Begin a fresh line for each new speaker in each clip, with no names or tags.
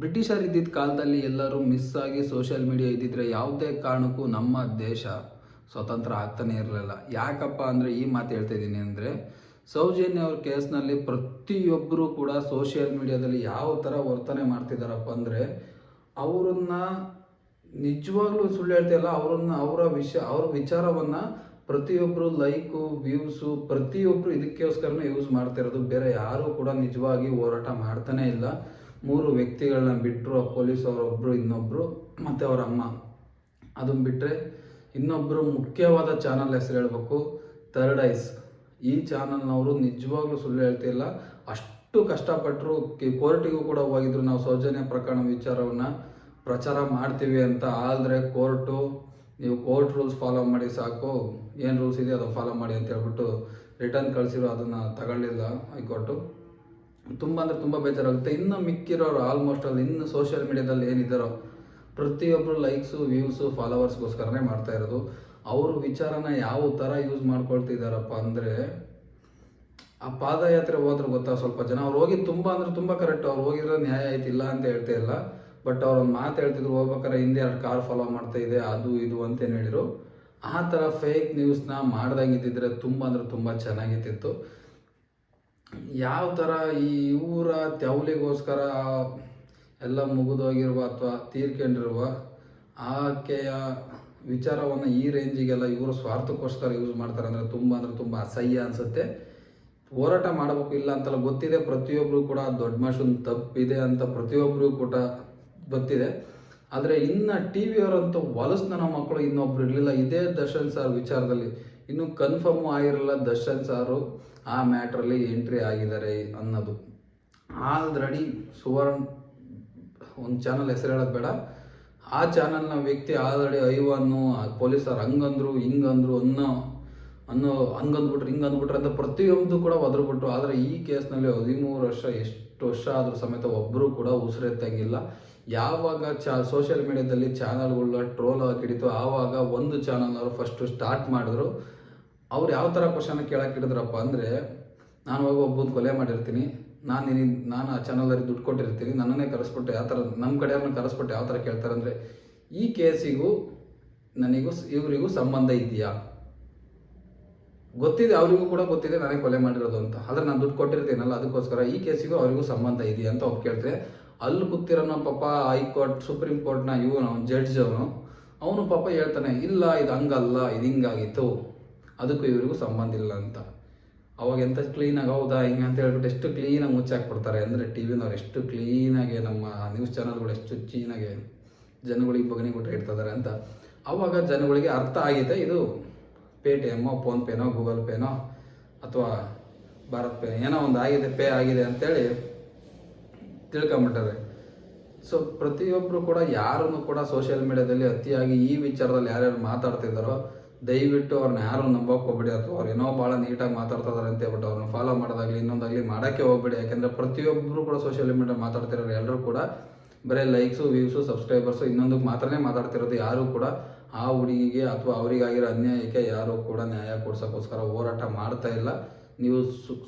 ಬ್ರಿಟಿಷರ್ ಇದ್ದಿದ್ದ ಕಾಲದಲ್ಲಿ ಎಲ್ಲರೂ ಮಿಸ್ ಆಗಿ ಸೋಷಿಯಲ್ ಮೀಡಿಯಾ ಇದ್ದಿದ್ರೆ ಯಾವುದೇ ಕಾರಣಕ್ಕೂ ನಮ್ಮ ದೇಶ ಸ್ವತಂತ್ರ ಆಗ್ತಾನೆ ಇರಲಿಲ್ಲ. ಯಾಕಪ್ಪ ಅಂದರೆ ಈ ಮಾತು ಹೇಳ್ತಾ ಇದ್ದೀನಿ ಅಂದರೆ, ಸೌಜನ್ಯ ಅವ್ರ ಕೇಸ್ನಲ್ಲಿ ಪ್ರತಿಯೊಬ್ಬರು ಕೂಡ ಸೋಷಿಯಲ್ ಮೀಡಿಯಾದಲ್ಲಿ ಯಾವ ಥರ ವರ್ತನೆ ಮಾಡ್ತಿದ್ದಾರಪ್ಪ ಅಂದರೆ, ಅವರನ್ನ ನಿಜವಾಗ್ಲೂ ಸುಳ್ಳು ಹೇಳ್ತಿಲ್ಲ ಅವರನ್ನ ಅವರ ವಿಷಯ ಅವ್ರ ವಿಚಾರವನ್ನ ಪ್ರತಿಯೊಬ್ಬರು ಲೈಕು, ವ್ಯೂಸು ಪ್ರತಿಯೊಬ್ಬರು ಇದಕ್ಕೋಸ್ಕರನೇ ಯೂಸ್ ಮಾಡ್ತಿರೋದು. ಬೇರೆ ಯಾರೂ ಕೂಡ ನಿಜವಾಗಿ ಹೋರಾಟ ಮಾಡ್ತಾನೆ ಇಲ್ಲ. ಮೂರು ವ್ಯಕ್ತಿಗಳನ್ನ ಬಿಟ್ಟರು ಪೊಲೀಸ್ ಅವರೊಬ್ಬರು ಇನ್ನೊಬ್ಬರು ಮತ್ತು ಅವರ ಅಮ್ಮ. ಅದನ್ನ ಬಿಟ್ಟರೆ ಇನ್ನೊಬ್ಬರು ಮುಖ್ಯವಾದ ಚಾನಲ್ ಹೆಸರು ಹೇಳಬೇಕು, ಥರ್ಡ್ ಐಸ್. ಈ ಚಾನಲ್ನವರು ನಿಜವಾಗ್ಲೂ ಸುಳ್ಳು ಹೇಳ್ತಿಲ್ಲ ಅಷ್ಟು ಕಷ್ಟಪಟ್ಟರು ಕೋರ್ಟಿಗೂ ಕೂಡ ಹೋಗಿದ್ರು. ನಾವು ಸೌಜನ್ಯ ಪ್ರಕರಣ ವಿಚಾರವನ್ನು ಪ್ರಚಾರ ಮಾಡ್ತೀವಿ ಅಂತ. ಆದರೆ ಕೋರ್ಟು, ನೀವು ಕೋರ್ಟ್ ರೂಲ್ಸ್ ಫಾಲೋ ಮಾಡಿ ಸಾಕು. ಏನು ರೂಲ್ಸ್ ಇದೆ ಅದನ್ನು ಫಾಲೋ ಮಾಡಿ ಅಂತ ಹೇಳ್ಬಿಟ್ಟು ರಿಟರ್ನ್ ಕಳಿಸಿರೋ ಅದನ್ನು ತಗೊಳ್ಳಿಲ್ಲ ಹೈಕೋರ್ಟು. ತುಂಬ ಅಂದರೆ ತುಂಬ ಬೇಜಾರಾಗುತ್ತೆ. ಇನ್ನು ಮಿಕ್ಕಿರೋರು ಆಲ್ಮೋಸ್ಟ್ ಅಲ್ಲಿ ಇನ್ನು ಸೋಷಿಯಲ್ ಮೀಡಿಯಾದಲ್ಲಿ ಏನಿದ್ದಾರೋ ಪ್ರತಿಯೊಬ್ಬರು ಲೈಕ್ಸು ವ್ಯೂಸು ಫಾಲೋವರ್ಸ್ಗೋಸ್ಕರನೇ ಮಾಡ್ತಾ ಇರೋದು. ಅವರು ವಿಚಾರನ ಯಾವ ಥರ ಯೂಸ್ ಮಾಡ್ಕೊಳ್ತಿದ್ದಾರಪ್ಪ ಅಂದರೆ, ಆ ಪಾದಯಾತ್ರೆ ಹೋದ್ರೆ ಗೊತ್ತಾ ಸ್ವಲ್ಪ ಜನ, ಅವ್ರು ಹೋಗಿ ತುಂಬ ಅಂದರೆ ತುಂಬ ಕರೆಕ್ಟ್ ಅವ್ರು ಹೋಗಿದ್ರೆ ನ್ಯಾಯ ಆಯ್ತಿಲ್ಲ ಅಂತ ಹೇಳ್ತಾ ಇಲ್ಲ. ಬಟ್ ಅವ್ರು ಒಂದು ಮಾತು ಹೇಳ್ತಿದ್ರು ಹೋಗ್ಬೇಕಾದ್ರೆ ಹಿಂದೆ ಎರಡು ಕಾರ್ ಫಾಲೋ ಮಾಡ್ತಾ ಇದೆ, ಅದು, ಇದು ಅಂತೇನು ಹೇಳಿದರು. ಆ ಥರ ಫೇಕ್ ನ್ಯೂಸ್ನ ಮಾಡ್ದಂಗಿದ್ದಿದ್ರೆ ತುಂಬ ಅಂದರೆ ತುಂಬ ಚೆನ್ನಾಗಿತ್ತಿತ್ತು ಯಾವ ಥರ ಈ ಇವರ ತ್ಯಾವ್ಲಿಗೋಸ್ಕರ ಎಲ್ಲ ಮುಗಿದೋಗಿರುವ ಅಥವಾ ತೀರ್ಕೊಂಡಿರುವ ಆಕೆಯ ವಿಚಾರವನ್ನು ಈ ರೇಂಜಿಗೆಲ್ಲ ಇವರು ಸ್ವಾರ್ಥಕ್ಕೋಸ್ಕರ ಯೂಸ್ ಮಾಡ್ತಾರೆ ಅಂದರೆ ತುಂಬ ಅಂದರೆ ತುಂಬ ಅಸಹ್ಯ ಅನಿಸುತ್ತೆ. ಹೋರಾಟ ಮಾಡಬೇಕು ಇಲ್ಲ ಅಂತಲ್ಲ ಗೊತ್ತಿದೆ ಪ್ರತಿಯೊಬ್ಬರು ಕೂಡ ದೊಡ್ಡ ಮನುಷ್ಯನ ತಪ್ಪಿದೆ ಅಂತ ಪ್ರತಿಯೊಬ್ಬರು ಕೂಡ ಗೊತ್ತಿದೆ. ಆದರೆ ಇನ್ನು ಟಿ ವಿಯವರಂತೂ ಹೊಲಸ್ನ ನಮ್ಮ ಮಕ್ಕಳು ಇನ್ನೊಬ್ರು ಇರಲಿಲ್ಲ. ಇದೇ ದರ್ಶನ್ ಸರ್ ವಿಚಾರದಲ್ಲಿ ಇನ್ನು ಕನ್ಫರ್ಮ್ ಆಗಿರಲ್ಲ ದರ್ಶನ್ ಸಾರು ಆ ಮ್ಯಾಟ್ರಲ್ಲಿ ಎಂಟ್ರಿ ಆಗಿದ್ದಾರೆ ಅನ್ನೋದು. ಆಲ್ರೆಡಿ ಸುವರ್ಣ ಒಂದು ಚಾನಲ್ ಹೆಸರು ಹೇಳೋದು ಬೇಡ. ಆ ಚಾನಲ್ನ ವ್ಯಕ್ತಿ ಆಲ್ರೆಡಿ ಐವನ್ನು ಪೊಲೀಸರು ಹಂಗಂದ್ರು, ಹಿಂಗಂದ್ರು ಅನ್ನೋ ಅನ್ನೋ ಹಂಗಂದ್ಬಿಟ್ರು ಹಿಂಗೆ ಅಂದ್ಬಿಟ್ರೆ ಅಂತ ಪ್ರತಿಯೊಂದು ಕೂಡ ಒದರ್ಬಿಟ್ರು. ಆದರೆ ಈ ಕೇಸ್ನಲ್ಲಿ ಹದಿಮೂರು ವರ್ಷ, ಎಷ್ಟು ವರ್ಷ ಆದರೂ ಸಮೇತ ಒಬ್ಬರು ಕೂಡ ಉಸಿರೆತ್ತಂಗಿಲ್ಲ ಯಾವಾಗ ಚಾ ಸೋಷಿಯಲ್ ಮೀಡಿಯಾದಲ್ಲಿ ಚಾನಲ್ಗಳನ್ನ ಟ್ರೋಲ್ ಹಿಡಿತು ಆವಾಗ ಒಂದು ಚಾನಲ್ನವರು ಫಸ್ಟು ಸ್ಟಾರ್ಟ್ ಮಾಡಿದ್ರು. ಅವ್ರು ಯಾವ ಥರ ಕ್ವಶನ್ ಕೇಳಕ್ಕೆ ಹಿಡಿದ್ರಪ್ಪ ಅಂದರೆ, ನಾನು ಹೋಗಿ ಒಬ್ಬನ ಕೊಲೆ ಮಾಡಿರ್ತೀನಿ, ನಾನು ನಿನಗೆ, ನಾನು ಆ ಚಾನಲಲ್ಲಿ ದುಡ್ಡು ಕೊಟ್ಟಿರ್ತೀನಿ, ನನ್ನನ್ನೇ ಕರೆಸ್ಬಿಟ್ಟು ಯಾವ ಥರ ನಮ್ಮ ಕಡೆಯವ್ರನ್ನ ಕರೆಸ್ಬಿಟ್ಟು ಯಾವ ಥರ ಕೇಳ್ತಾರೆ ಅಂದರೆ, ಈ ಕೇಸಿಗೂ ನನಗೂ ಇವರಿಗೂ ಸಂಬಂಧ ಇದೆಯಾ? ಗೊತ್ತಿದೆ, ಅವರಿಗೂ ಕೂಡ ಗೊತ್ತಿದೆ ನನಗೆ ಕೊಲೆ ಮಾಡಿರೋದು ಅಂತ. ಆದರೆ ನಾನು ದುಡ್ಡು ಕೊಟ್ಟಿರ್ತೀನಲ್ಲ, ಅದಕ್ಕೋಸ್ಕರ ಈ ಕೇಸಿಗೂ ಅವರಿಗೂ ಸಂಬಂಧ ಇದೆಯಾ ಅಂತ ಅವ್ರು ಕೇಳ್ತಾರೆ. ಅಲ್ಲಿ ಕೂತಿರೋನ ಪಾಪ ಹೈಕೋರ್ಟ್ ಸುಪ್ರೀಂ ಕೋರ್ಟ್ನ ಇವನು ಜಡ್ಜ್ ಅವನು ಅವನು ಪಾಪ ಹೇಳ್ತಾನೆ, ಇಲ್ಲ, ಇದು ಹಂಗಲ್ಲ, ಇದು ಹಿಂಗಾಗಿತ್ತು. ಅದಕ್ಕೂ ಇವರಿಗೂ ಸಂಬಂಧ ಇಲ್ಲ ಅಂತ. ಅವಾಗ ಎಂತ ಕ್ಲೀನಾಗಿ ಹೌದಾ ಹಿಂಗೆ ಅಂತ ಹೇಳ್ಬಿಟ್ಟು ಎಷ್ಟು ಕ್ಲೀನಾಗಿ ಮುಚ್ಚಾಕ್ಬಿಡ್ತಾರೆ ಅಂದರೆ ಟಿ ವಿನವ್ರು ಎಷ್ಟು ಕ್ಲೀನಾಗಿ ನಮ್ಮ ನ್ಯೂಸ್ ಚಾನಲ್ಗಳು ಎಷ್ಟು ಚೀನಾಗೆ ಜನಗಳಿಗೆ ಬಗನಿಗುಟ್ಟ ಇಡ್ತಿದ್ದಾರೆ ಅಂತ. ಅವಾಗ ಜನಗಳಿಗೆ ಅರ್ಥ ಆಗಿದೆ ಇದು ಪೇ ಟಿ ಎಮ್ಮೋ ಫೋನ್ಪೇನೋ ಗೂಗಲ್ ಪೇನೋ ಅಥವಾ ಭಾರತ್ ಪೇ ಏನೋ ಒಂದು ಆಗಿದೆ ಪೇ ಆಗಿದೆ ಅಂತೇಳಿ ತಿಳ್ಕೊಂಬಿಟ್ಟಾರೆ. ಸೊ ಪ್ರತಿಯೊಬ್ಬರು ಕೂಡ ಯಾರನ್ನು ಕೂಡ ಸೋಷಿಯಲ್ ಮೀಡಿಯಾದಲ್ಲಿ ಅತಿಯಾಗಿ ಈ ವಿಚಾರದಲ್ಲಿ ಯಾರ್ಯಾರು ಮಾತಾಡ್ತಿದ್ದಾರೋ ದಯವಿಟ್ಟು ಅವ್ರನ್ನ ಯಾರು ನಂಬಕ್ಕೆ ಹೋಗ್ಬೇಡಿ ಅಥವಾ ಅವ್ರು ಏನೋ ಭಾಳ ನೀಟಾಗಿ ಮಾತಾಡ್ತಾ ಇದಾರೆ ಅಂತ ಹೇಳ್ಬಿಟ್ಟು ಅವ್ರನ್ನ ಫಾಲೋ ಮಾಡೋದಾಗಲಿ, ಇನ್ನೊಂದಾಗಲಿ ಮಾಡೋಕ್ಕೆ ಹೋಗ್ಬೇಡಿ. ಯಾಕೆಂದರೆ ಪ್ರತಿಯೊಬ್ಬರು ಕೂಡ ಸೋಷಿಯಲ್ ಮೀಡಿಯಾ ಮಾತಾಡ್ತಿರೋರು ಎಲ್ಲರೂ ಕೂಡ ಬರೀ ಲೈಕ್ಸು ವ್ಯೂಸು ಸಬ್ಸ್ಕ್ರೈಬರ್ಸು ಇನ್ನೊಂದಕ್ಕೆ ಮಾತ್ರನೇ ಮಾತಾಡ್ತಿರೋದು ಯಾರು ಕೂಡ ಆ ಹುಡುಗಿಗೆ ಅಥವಾ ಅವರಿಗಾಗಿರೋ ಅನ್ಯಾಯಕ್ಕೆ ಯಾರು ಕೂಡ ನ್ಯಾಯ ಕೊಡ್ಸೋಕ್ಕೋಸ್ಕರ ಹೋರಾಟ ಮಾಡ್ತಾ ಇಲ್ಲ. ನೀವು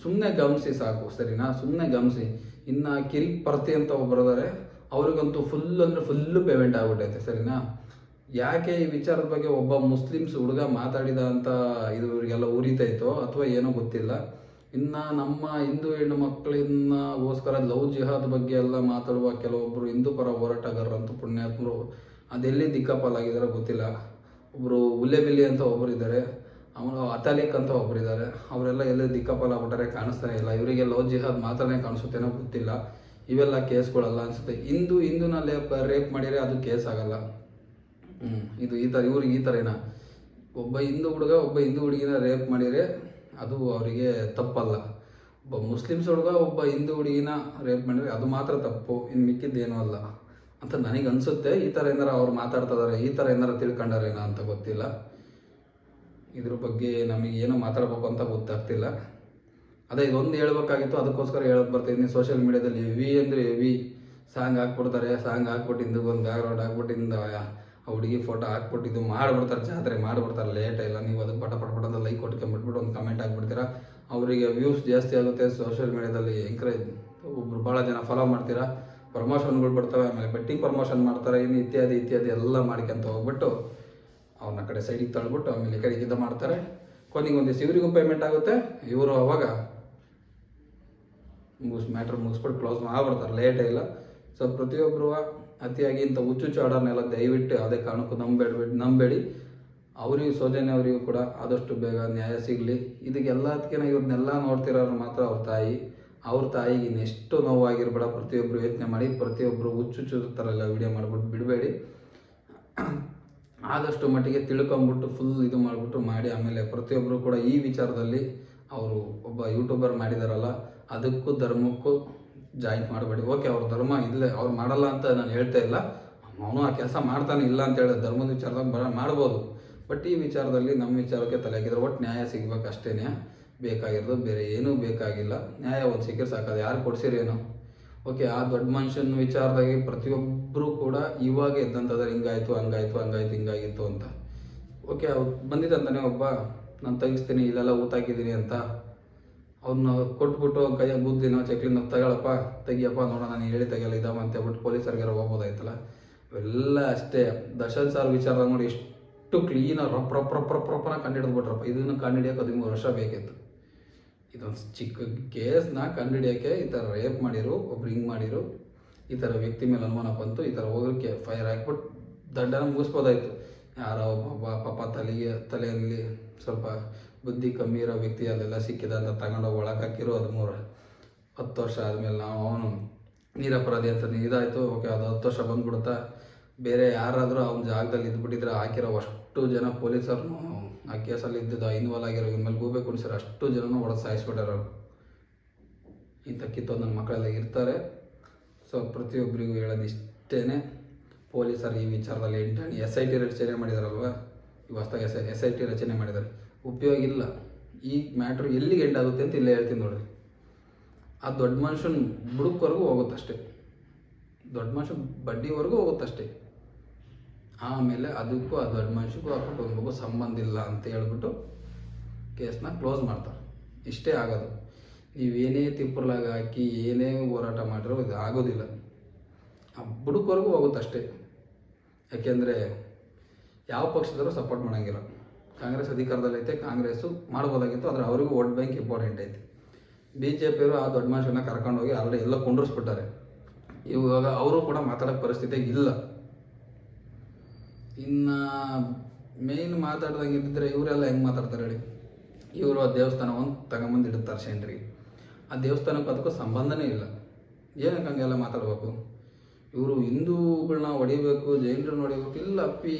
ಸುಮ್ಮನೆ ಗಮನಿಸಿ ಸಾಕು, ಸರಿನಾ? ಸುಮ್ಮನೆ ಗಮನಿಸಿ. ಇನ್ನು ಕಿರಿಕ್ ಪರ್ತಿ ಅಂತ ಒಬ್ಬರು ಇದ್ದಾರೆ ಅವ್ರಿಗಂತೂ ಫುಲ್ ಅಂದರೆ ಫುಲ್ಲು ಪೇಮೆಂಟ್ ಆಗಿಬಿಟ್ಟೈತೆ, ಸರಿನಾ? ಯಾಕೆ ಈ ವಿಚಾರದ ಬಗ್ಗೆ ಒಬ್ಬ ಮುಸ್ಲಿಮ್ಸ್ ಹುಡುಗ ಮಾತಾಡಿದ ಅಂತ ಇದು ಇವರಿಗೆಲ್ಲ ಉರಿತೈತೋ ಅಥವಾ ಏನೋ ಗೊತ್ತಿಲ್ಲ. ಇನ್ನು ನಮ್ಮ ಹಿಂದೂ ಹೆಣ್ಣು ಮಕ್ಕಳಿನ್ನಗೋಸ್ಕರ ಲವ್ ಜಿಹಾದ್ ಬಗ್ಗೆ ಎಲ್ಲ ಮಾತಾಡುವ ಕೆಲವೊಬ್ಬರು ಹಿಂದೂ ಪರ ಹೋರಾಟಗಾರರಂತೂ ಪುಣ್ಯಾತ್ಮರು ಅದೆಲ್ಲಿ ದಿಕ್ಕಾಪಾಲಾಗಿದಾರೋ ಗೊತ್ತಿಲ್ಲ. ಒಬ್ಬರು ಉಲ್ಲೆಬಿಲ್ಲಿ ಅಂತ ಒಬ್ಬರು ಇದ್ದಾರೆ ಅವನು ಅತಾಲಿಕ್ ಅಂತ ಒಬ್ಬರು ಇದ್ದಾರೆ ಅವರೆಲ್ಲ ಎಲ್ಲ ದಿಕ್ಕಪಾಲ ಆಗ್ಬಿಟ್ಟಾರೆ ಕಾಣಿಸ್ತಾನೆ ಇಲ್ಲ. ಇವರಿಗೆ ಲವ್ ಜಿಹಾದ್ ಮಾತ್ರನೇ ಕಾಣಿಸುತ್ತೇನೋ ಗೊತ್ತಿಲ್ಲ. ಇವೆಲ್ಲ ಕೇಸ್ಗಳಲ್ಲ ಅನಿಸುತ್ತೆ. ಹಿಂದೂ ಹಿಂದೂನ ಲೇಪ್ ರೇಪ್ ಮಾಡಿದರೆ ಅದು ಕೇಸ್ ಆಗಲ್ಲ. ಇದು ಈ ಥರ ಇವ್ರಿಗೆ ಈ ಥರ ಏನ. ಒಬ್ಬ ಹಿಂದೂ ಹುಡುಗ, ಒಬ್ಬ ಹಿಂದೂ ಹುಡುಗಿನ ರೇಪ್ ಮಾಡಿದರೆ ಅದು ಅವರಿಗೆ ತಪ್ಪಲ್ಲ. ಒಬ್ಬ ಮುಸ್ಲಿಮ್ಸ್ ಹುಡುಗ, ಒಬ್ಬ ಹಿಂದೂ ಹುಡುಗಿನ ರೇಪ್ ಮಾಡಿದರೆ ಅದು ಮಾತ್ರ ತಪ್ಪು ಇನ್ನು ಮಿಕ್ಕಿದ್ದೇನೂ ಅಲ್ಲ. ಅಂತ ನನಗೆ ಅನಿಸುತ್ತೆ. ಈ ಥರ ಏನಾರ ಅವ್ರು ಮಾತಾಡ್ತಾ ಇದ್ದಾರೆ ಈ ಥರ ಏನಾರ ತಿಳ್ಕೊಂಡಾರೇನ ಅಂತ ಗೊತ್ತಿಲ್ಲ. ಇದ್ರ ಬಗ್ಗೆ ನಮಗೆ ಏನೋ ಮಾತಾಡ್ಬೇಕು ಅಂತ ಗೊತ್ತಾಗ್ತಿಲ್ಲ. ಅದೇ ಇದೊಂದು ಹೇಳ್ಬೇಕಾಗಿತ್ತು, ಅದಕ್ಕೋಸ್ಕರ ಹೇಳಕ್ ಬರ್ತೀನಿ ಸೋಷಿಯಲ್ ಮೀಡಿಯಾದಲ್ಲಿ ವಿ ಅಂದರೆ ವಿ ಸಾಂಗ್ ಹಾಕ್ಬಿಡ್ತಾರೆ ಸಾಂಗ್ ಹಾಕ್ಬಿಟ್ಟು ಹಿಂದೂ ಒಂದು ಬ್ಯಾಕ್ಗ್ರೌಂಡ್ ಹಾಕ್ಬಿಟ್ಟಿಂದ ಆ ಹುಡುಗಿ ಫೋಟೋ ಹಾಕ್ಬಿಟ್ಟಿದ್ದು ಮಾಡಿಬಿಡ್ತಾರೆ, ಜಾತ್ರೆ ಮಾಡಿಬಿಡ್ತಾರೆ ಲೇಟ್ ಇಲ್ಲ, ನೀವು ಅದಕ್ಕೆ ಪಟ ಪಟ ಪಟ ಅಂತ ಲೈಕ್ ಕೊಟ್ಕೊಂಡ್ಬಿಟ್ಬಿಟ್ಟು ಒಂದು ಕಮೆಂಟ್ ಹಾಕ್ಬಿಡ್ತೀರಾ? ಅವರಿಗೆ ವ್ಯೂಸ್ ಜಾಸ್ತಿ ಆಗುತ್ತೆ ಸೋಷಿಯಲ್ ಮೀಡಿಯಾದಲ್ಲಿ ಎಂಕರೇಜ್ ಒಬ್ರು ಭಾಳ ಜನ ಫಾಲೋ ಮಾಡ್ತೀರಾ? ಪ್ರಮೋಷನ್ಗಳು ಬರ್ತವೆ, ಆಮೇಲೆ ಬೆಟ್ಟಿಂಗ್ ಪ್ರಮೋಷನ್ ಮಾಡ್ತಾರೆ, ಇನ್ನು ಇತ್ಯಾದಿ ಇತ್ಯಾದಿ ಎಲ್ಲ ಮಾಡ್ಕೊಂತ ಹೋಗ್ಬಿಟ್ಟು ಅವ್ರನ್ನ ಕಡೆ ಸೈಡಿಗೆ ತಳ್ಬಿಟ್ಟು ಆಮೇಲೆ ಈ ಕಡೆಗೆ ಇದು ಮಾಡ್ತಾರೆ. ಕೊನೆಗೆ ಒಂದು ಇವರಿಗೂ ಪೇಮೆಂಟ್ ಆಗುತ್ತೆ, ಇವರು ಅವಾಗ ಮುಗಿಸ್ ಮ್ಯಾಟ್ರ್ ಮುಗಿಸ್ಬಿಟ್ಟು ಕ್ಲೋಸ್ ಮಾಡ್ಬಿಡ್ತಾರೆ ಲೇಟೇ ಇಲ್ಲ. ಸೊ ಪ್ರತಿಯೊಬ್ಬರು ಅತಿಯಾಗಿ ಇಂಥ ಹುಚ್ಚುಚ್ಚು ಆರ್ಡರ್ನೆಲ್ಲ ದಯವಿಟ್ಟು ಯಾವುದೇ ಕಾರಣಕ್ಕೂ ನಂಬೇಡ್ಬೇಡಿ ನಂಬೇಡಿ. ಅವರಿಗೂ ಸೌಜನ್ಯ, ಅವರಿಗೂ ಕೂಡ ಆದಷ್ಟು ಬೇಗ ನ್ಯಾಯ ಸಿಗಲಿ. ಇದಕ್ಕೆಲ್ಲದಕ್ಕಿಂತ ಇವ್ರನ್ನೆಲ್ಲ ನೋಡ್ತಿರೋರು ಮಾತ್ರ ಅವ್ರ ತಾಯಿ. ಅವ್ರ ತಾಯಿಗೆ ಇನ್ನೆಷ್ಟು ನೋವಾಗಿರ್ಬೇಡ. ಪ್ರತಿಯೊಬ್ಬರು ಯೋಚನೆ ಮಾಡಿ ಪ್ರತಿಯೊಬ್ಬರು ಹುಚ್ಚುಚ್ಚು ಥರ ಎಲ್ಲ ವಿಡಿಯೋ ಮಾಡ್ಬಿಟ್ಟು ಬಿಡಬೇಡಿ. ಆದಷ್ಟು ಮಟ್ಟಿಗೆ ತಿಳ್ಕೊಂಬಿಟ್ಟು ಫುಲ್ ಇದು ಮಾಡಿಬಿಟ್ಟು ಮಾಡಿ. ಆಮೇಲೆ ಪ್ರತಿಯೊಬ್ಬರು ಕೂಡ ಈ ವಿಚಾರದಲ್ಲಿ ಅವರು ಒಬ್ಬ ಯೂಟ್ಯೂಬರ್ ಮಾಡಿದಾರಲ್ಲ, ಅದಕ್ಕೂ ಧರ್ಮಕ್ಕೂ ಜಾಯಿಂಟ್ ಮಾಡಬೇಡಿ. ಓಕೆ, ಅವ್ರ ಧರ್ಮ ಇಲ್ಲೇ, ಅವ್ರು ಮಾಡಲ್ಲ ಅಂತ ನಾನು ಹೇಳ್ತಾ ಇಲ್ಲ. ಅವನು ಆ ಕೆಲಸ ಮಾಡ್ತಾನೆ ಇಲ್ಲ ಅಂತ ಹೇಳಿ ಧರ್ಮದ ವಿಚಾರದಲ್ಲಿ ಬ, ಮಾಡ್ಬೋದು. ಬಟ್ ಈ ವಿಚಾರದಲ್ಲಿ ನಮ್ಮ ವಿಚಾರಕ್ಕೆ ತಲೆ ಹಾಕಿದ್ರೆ ಒಟ್ಟು ನ್ಯಾಯ ಸಿಗ್ಬೇಕು ಅಷ್ಟೇ ಬೇಕಾಗಿರೋದು ಬೇರೆ ಏನೂ ಬೇಕಾಗಿಲ್ಲ. ನ್ಯಾಯ ಒಂದು ಸಿಕ್ಕರೆ ಸಾಕದು. ಯಾರು ಕೊಡ್ಸಿರೇನು ಓಕೆ, ಆ ದೊಡ್ಡ ಮನುಷ್ಯನ ವಿಚಾರದಾಗಿ ಪ್ರತಿಯೊಬ್ಬರು ಕೂಡ ಇವಾಗ ಎದ್ದಂತಂದ್ರೆ ಹಿಂಗಾಯ್ತು, ಹಂಗಾಯ್ತು ಹಂಗಾಯ್ತು, ಹಿಂಗಾಗಿತ್ತು ಅಂತ. ಓಕೆ, ಅವ್ರು ಬಂದಿದ್ದಂತಾನೆ ಒಬ್ಬ, ನಾನು ತೆಗಿಸ್ತೀನಿ, ಇಲ್ಲೆಲ್ಲ ಊತಾಕಿದ್ದೀನಿ ಅಂತ. ಅವ್ರನ್ನ ಕೊಟ್ಬಿಟ್ಟು ಅವ್ನ ಕೈಯಾಗ ಗುದ್ದಿನೋ ಚಕ್ಲಿನ ತಗೊಳಪ್ಪ, ತೆಗಿಯಪ್ಪ ನೋಡೋಣ, ನಾನು ಹೇಳಿ ತೆಗಿಯಲ್ಲ, ಇದಾವ ಅಂತ ಹೇಳ್ಬಿಟ್ಟು ಪೊಲೀಸರಿಗಾರ ಹೋಗ್ಬೋದಾಯ್ತಲ್ಲ? ಇವೆಲ್ಲ ಅಷ್ಟೇ. ದರ್ಶನ್ ಸಾರ್ ವಿಚಾರ ನೋಡಿ ಎಷ್ಟು ಕ್ಲೀನಾಗಿ ರಪ್ ರಪ್ ರಪ್ ರಪ್ ರಪ್ಪನ ಕಂಡಿಡ್ದ್ಬಿಟ್ರಪ್ಪ. ಇದನ್ನು ಕಂಡಿಡಿಯೋಕೆ ಹದಿಮೂರು ವರ್ಷ ಬೇಕಿತ್ತು. ಇದೊಂದು ಚಿಕ್ಕ ಕೇಸ್ನ ಕಂಡುಹಿಡಿಯೋಕ್ಕೆ ಈ ಥರ ರೇಪ್ ಮಾಡಿರು, ಒಬ್ರು ಹಿಂಗೆ ಮಾಡಿರು. ಈ ಥರ ವ್ಯಕ್ತಿ ಮೇಲೆ ಅನುಮಾನ ಬಂತು, ಈ ಥರ ಹೋಗೋಕ್ಕೆ ಫೈರ್ ಹಾಕ್ಬಿಟ್ಟು ದಡ್ಡನ ಮುಗಿಸ್ಬೋದಾಯ್ತು. ಯಾರೋ ಒಬ್ಬ ಪಾಪ ತಲೆಗೆ, ತಲೆಯಲ್ಲಿ ಸ್ವಲ್ಪ ಬುದ್ಧಿ ಕಮ್ಮಿ ಇರೋ ವ್ಯಕ್ತಿ ಅಲ್ಲೆಲ್ಲ ಸಿಕ್ಕಿದ ಅಂತ ತಗೊಂಡೋಗಿ ಒಳಗೆ ಹಾಕಿರೋ ಹದಿಮೂರು, ಹತ್ತು ವರ್ಷ ಆದಮೇಲೆ ನಾವು ಅವನು ನೀರಪರಾಧಿ ಅಂತ ಇದಾಯಿತು, ಓಕೆ, ಅದು ಹತ್ತು ವರ್ಷ ಬಂದ್ಬಿಡುತ್ತಾ? ಬೇರೆ ಯಾರಾದರೂ ಅವ್ನ ಜಾಗದಲ್ಲಿ ಇದ್ಬಿಟ್ಟಿದ್ರೆ ಹಾಕಿರೋ ಅಷ್ಟು ಜನ ಪೊಲೀಸರು ಆ ಕೇಸಲ್ಲಿ ಇದ್ದಿದ್ದು ಇನ್ವಾಲ್ವ್ ಆಗಿರೋ ಇನ್ಮೇಲೆ ಮೇಲೆ ಗೂಬೆ ಕುಣಿಸಿರೋ ಅಷ್ಟು ಜನನೂ ಹೊಡೆದು ಸಾಯಿಸ್ಬಿಟ್ಟಾರ ಇಂಥ ಕಿತ್ತು ನನ್ನ ಮಕ್ಕಳೆಲ್ಲ ಇರ್ತಾರೆ. ಸೊ ಪ್ರತಿಯೊಬ್ಬರಿಗೂ ಹೇಳೋದು ಇಷ್ಟೇ ಪೊಲೀಸರು ಈ ವಿಚಾರದಲ್ಲಿ ಎಂಟು ಎಸ್ ಐ ಟಿ ರಚನೆ ಮಾಡಿದಾರಲ್ವ? ಈ ಹೊಸ್ದಾಗಿ ಎಸ್ ಎಸ್ ಐ ಟಿ ರಚನೆ ಮಾಡಿದ್ದಾರೆ ಉಪಯೋಗ ಇಲ್ಲ. ಈ ಮ್ಯಾಟ್ರ್ ಎಲ್ಲಿಗೆ ಎಂಡ್ ಆಗುತ್ತೆ ಅಂತ ಇಲ್ಲೇ ಹೇಳ್ತೀನಿ ನೋಡಿ ಆ ದೊಡ್ಡ ಮನುಷ್ಯನ ಬುಡಕ್ವರೆಗೂ ಹೋಗುತ್ತಷ್ಟೇ ದೊಡ್ಡ ಮನುಷ್ಯ ಬಡ್ಡಿವರೆಗೂ ಹೋಗುತ್ತಷ್ಟೇ ಆಮೇಲೆ ಅದಕ್ಕೂ ಆ ದೊಡ್ಡ ಮನುಷ್ಯಗೂ ಆ ಕುಟುಂಬಕ್ಕೂ ಸಂಬಂಧ ಇಲ್ಲ ಅಂತ ಹೇಳ್ಬಿಟ್ಟು ಕೇಸ್ನ ಕ್ಲೋಸ್ ಮಾಡ್ತಾರೆ. ಇಷ್ಟೇ ಆಗೋದು. ನೀವೇನೇ ತಿಪ್ಪರ್ಲಾಗ ಹಾಕಿ, ಏನೇ ಹೋರಾಟ ಮಾಡಿರೋ ಇದು ಆಗೋದಿಲ್ಲ. ಆ ಬುಡಕ್ವರೆಗೂ ಹೋಗುತ್ತಷ್ಟೇ ಯಾಕೆಂದರೆ ಯಾವ ಪಕ್ಷದವರು ಸಪೋರ್ಟ್ ಮಾಡೋಂಗಿಲ್ಲ. ಅಧಿಕಾರದಲ್ಲೈತೆ ಕಾಂಗ್ರೆಸ್ಸು ಮಾಡ್ಬೋದಾಗಿತ್ತು, ಆದರೆ ಅವರಿಗೂ ವೋಟ್ ಬ್ಯಾಂಕ್ ಇಂಪಾರ್ಟೆಂಟ್ ಐತೆ. ಬಿ ಜೆ ಪಿಯವರು ಆ ದೊಡ್ಡ ಮನುಷ್ಯನ ಕರ್ಕೊಂಡೋಗಿ ಆಲ್ರೆಡಿ ಎಲ್ಲ ಕುಂಡ್ರಿಸ್ಬಿಟ್ಟಾರೆ. ಇವಾಗ ಅವರು ಕೂಡ ಮಾತಾಡೋ ಪರಿಸ್ಥಿತಿ ಇಲ್ಲ. ಇನ್ನು ಮೇನ್ ಮಾತಾಡ್ದಂಗೆ ಇದ್ದಿದ್ರೆ ಇವರೆಲ್ಲ ಹೆಂಗೆ ಮಾತಾಡ್ತಾರೆ ಹೇಳಿ? ಇವರು ಆ ದೇವಸ್ಥಾನವನ್ನು ತಗೊಂಬಂದು ಇಡುತ್ತಾರೆ ಸೆಂಟ್ರಿಗೆ. ಆ ದೇವಸ್ಥಾನಕ್ಕೆ ಅದಕ್ಕೂ ಸಂಬಂಧನೇ ಇಲ್ಲ. ಏನಕ್ಕೆ ಹಂಗೆಲ್ಲ ಮಾತಾಡಬೇಕು? ಇವರು ಹಿಂದೂಗಳನ್ನ ಹೊಡಿಬೇಕು, ಜೈನರನ್ನ ಹೊಡಿಬೇಕು, ಇಲ್ಲ ಅಪ್ಪಿ.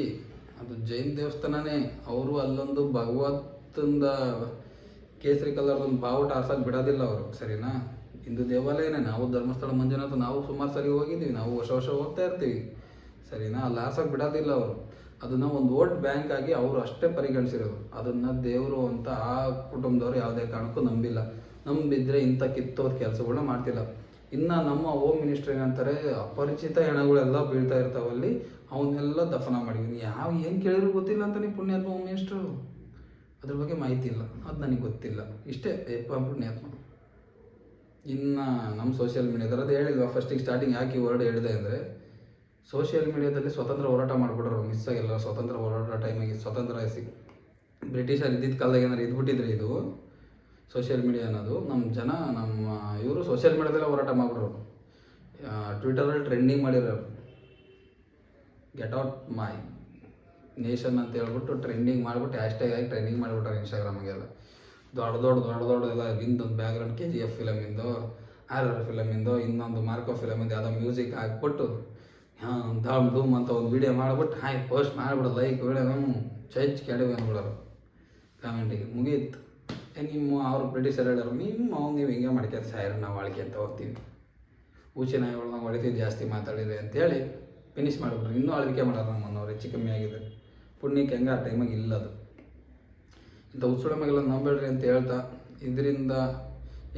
ಅದು ಜೈನ್ ದೇವಸ್ಥಾನನೇ. ಅವರು ಅಲ್ಲೊಂದು ಭಗವತ್ತಂದ ಕೇಸರಿ ಕಲರ್ದೊಂದು ಬಾವುಟ ಹಾರ್ಸಕ್ಕೆ ಬಿಡೋದಿಲ್ಲ ಅವರು, ಸರಿನಾ? ಹಿಂದೂ ದೇವಾಲಯನೇ. ನಾವು ಧರ್ಮಸ್ಥಳ ಮಂಜುನಾಥ, ನಾವು ಸುಮಾರು ಸರಿ ಹೋಗಿದ್ದೀವಿ. ನಾವು ವರ್ಷ ವರ್ಷ ಹೋಗ್ತಾ ಇರ್ತೀವಿ, ಸರಿನಾ? ಅಲ್ಲಿ ಹಾರ್ಸಕ್ಕೆ ಬಿಡೋದಿಲ್ಲ ಅವರು. ಅದನ್ನು ಒಂದು ವೋಟ್ ಬ್ಯಾಂಕ್ ಆಗಿ ಅವರು ಅಷ್ಟೇ ಪರಿಗಣಿಸಿರೋದು. ಅದನ್ನು ದೇವರು ಅಂತ ಆ ಕುಟುಂಬದವರು ಯಾವುದೇ ಕಾರಣಕ್ಕೂ ನಂಬಿಲ್ಲ. ನಂಬಿದ್ರೆ ಇಂಥ ಕಿತ್ತೋದ್ ಕೆಲಸಗಳನ್ನ ಮಾಡ್ತಿಲ್ಲ. ಇನ್ನು ನಮ್ಮ ಹೋಮ್ ಮಿನಿಸ್ಟರ್ ಏನಂತಾರೆ, ಅಪರಿಚಿತ ಹೆಣಗಳೆಲ್ಲ ಬೀಳ್ತಾ ಇರ್ತಾವಲ್ಲಿ ಅವನ್ನೆಲ್ಲ ದಫನ ಮಾಡಿದ್ದೀನಿ ಯಾವ ಏನು ಕೇಳಿದ್ರು ಗೊತ್ತಿಲ್ಲ ಅಂತ ನೀವು ಪುಣ್ಯಾತ್ಮ ಮಿನಿಸ್ಟ್ರು ಅದ್ರ ಬಗ್ಗೆ ಮಾಹಿತಿ ಇಲ್ಲ. ಅದು ನನಗೆ ಗೊತ್ತಿಲ್ಲ. ಇಷ್ಟೇ ಯಪ್ಪ ಪುಣ್ಯಾತ್ಮ. ಇನ್ನು ನಮ್ಮ ಸೋಷಿಯಲ್ ಮೀಡಿಯಾದಲ್ಲಿ ಅದು ಹೇಳಿಲ್ವಾ? ಫಸ್ಟಿಗೆ ಸ್ಟಾರ್ಟಿಂಗ್ ಯಾಕೆ ಈ ವರ್ಡ್ ಹೇಳಿದೆ ಅಂದರೆ ಸೋಷಿಯಲ್ ಮೀಡಿಯಾದಲ್ಲಿ ಸ್ವತಂತ್ರ ಹೋರಾಟ ಮಾಡಿಬಿಟ್ರು ಮಿಸ್ ಆಗಿಲ್ಲ, ಸ್ವತಂತ್ರ ಹೋರಾಟ ಟೈಮಿಗೆ ಸ್ವತಂತ್ರ ಸಿ ಬ್ರಿಟಿಷರು ಇದ್ದಿದ್ದ ಕಾಲದಾಗ ಏನಾರು ಇದ್ಬಿಟ್ಟಿದ್ರೆ ಇದು ಸೋಷಿಯಲ್ ಮೀಡಿಯಾ ಅನ್ನೋದು ನಮ್ಮ ಜನ, ನಮ್ಮ ಇವರು ಸೋಷಿಯಲ್ ಮೀಡಿಯಾದಲ್ಲೇ ಹೋರಾಟ ಮಾಡಿಬಿಟ್ರು ಟ್ವಿಟರಲ್ಲಿ ಟ್ರೆಂಡಿಂಗ್ ಮಾಡಿರೋರು. ಗೆಟ್ ಔಟ್ ಮೈ ನೇಷನ್ ಅಂತ ಹೇಳ್ಬಿಟ್ಟು ಟ್ರೆಂಡಿಂಗ್ ಮಾಡಿಬಿಟ್ಟು ಹ್ಯಾಶ್ಟ್ಯಾಗ್ ಆಗಿ ಟ್ರೆಂಡಿಂಗ್ ಮಾಡಿಬಿಟ್ರೆ ಇನ್ಸ್ಟಾಗ್ರಾಮಿಗೆಲ್ಲ ದೊಡ್ಡ ದೊಡ್ಡ ದೊಡ್ಡ ದೊಡ್ಡದೆಲ್ಲ ಹಿಂದೊಂದು ಬ್ಯಾಕ್ಗ್ರೌಂಡ್ ಕೆ ಜಿ ಎಫ್ ಫಿಲಮಿಂದು ಆರ್ ಆರ್ ಫಿಲಮಿಂದು ಇನ್ನೊಂದು ಮಾರ್ಕೋ ಫಿಲಮಿಂದು ಯಾವುದೋ ಮ್ಯೂಸಿಕ್ ಹಾಕ್ಬಿಟ್ಟು ಧಾಮ್ ಧೂಮ್ ಅಂತ ಒಂದು ವೀಡಿಯೋ ಮಾಡಿಬಿಟ್ಟು, ಹಾಯ್ ಪೋಸ್ಟ್ ಮಾಡಿಬಿಡೋದು ಲೈಕ್ ವಿಡಿಯೋ ನಮ್ಮ ಚೈಚ್ ಕೆಡವಿ ಅಂದ್ಬಿಡೋರು. ಕಾಮೆಂಟಿಗೆ ಮುಗೀತು. ನಿಮ್ಮ ಅವ್ರು ಬ್ರಿಟಿಷರ್ ಹೇಳೋರು ನಿಮ್ಮ ಅವ್ನು ನೀವು ಹಿಂಗೆ ಮಾಡ್ಕೊಂಡು ಸಾಯಿರ, ನಾವು ಆಳ್ಕೆ ಅಂತ ಹೋಗ್ತೀವಿ. ಊಚಿನ ಹೇಳ್ದಂಗೆ ಹೊಡಿತೀವಿ, ಜಾಸ್ತಿ ಮಾತಾಡಿದ್ರೆ ಅಂತೇಳಿ. ಫಿನಿಶ್ ಮಾಡಿಬಿಟ್ರು ಇನ್ನೂ ಆಳ್ವಿಕೆ ಮಾಡೋರು ನಮ್ಮನ್ನವ್ರು ಹೆಚ್ಚು ಕಮ್ಮಿ ಆಗಿದೆ. ಪುಣ್ಯಕ್ಕೆ ಹೆಂಗೆ ಆ ಟೈಮಾಗಿ ಇಲ್ಲ ಅದು. ಇಂಥ ಉತ್ಸುಳಮೆಲ್ಲ ನಂಬೇಡ್ರಿ ಅಂತ ಹೇಳ್ತಾ ಇದರಿಂದ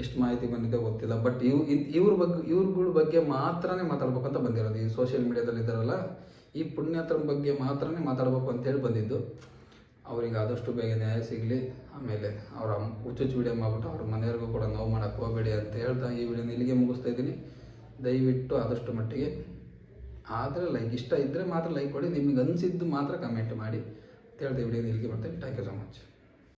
ಎಷ್ಟು ಮಾಹಿತಿ ಬಂದಿದೆ ಗೊತ್ತಿಲ್ಲ. ಬಟ್ ಇವ್ ಇವ್ರ ಬಗ್ಗೆ, ಇವ್ರಗಳ ಬಗ್ಗೆ ಮಾತ್ರನೇ ಮಾತಾಡ್ಬೇಕು ಅಂತ ಬಂದಿರೋದು. ಈ ಸೋಷಿಯಲ್ ಮೀಡಿಯಾದಲ್ಲಿ ಇದ್ದಾರಲ್ಲ, ಈ ಪುಣ್ಯತ್ರ ಬಗ್ಗೆ ಮಾತ್ರನೇ ಮಾತಾಡ್ಬೇಕು ಅಂತೇಳಿ ಬಂದಿದ್ದು. ಅವ್ರಿಗೆ ಆದಷ್ಟು ಬೇಗ ನ್ಯಾಯ ಸಿಗಲಿ. ಆಮೇಲೆ ಅವರ ಹುಚ್ಚುಚ್ಚು ವಿಡಿಯೋ ಮಾಡ್ಬಿಟ್ಟು ಅವ್ರ ಮನೆಯವ್ರಿಗೂ ಕೂಡ ನೋವು ಮಾಡೋಕ್ಕೆ ಹೋಗಬೇಡಿ ಅಂತ ಹೇಳ್ತಾ ಈ ವಿಡಿಯೋನ ಇಲ್ಲಿಗೆ ಮುಗಿಸ್ತಾ ಇದ್ದೀನಿ. ದಯವಿಟ್ಟು ಆದಷ್ಟು ಮಟ್ಟಿಗೆ ಆದರೆ ಲೈಕ್ ಇಷ್ಟ ಇದ್ದರೆ ಮಾತ್ರ ಲೈಕ್ ಕೊಡಿ, ನಿಮಗೆ ಅನಿಸಿದ್ದು ಮಾತ್ರ ಕಮೆಂಟ್ ಮಾಡಿ. ಹೇಳ್ದೆ ವಿಡಿಯೋ ಇಲ್ಲಿಗೆ ಬರ್ತೇನೆ. Thank you so much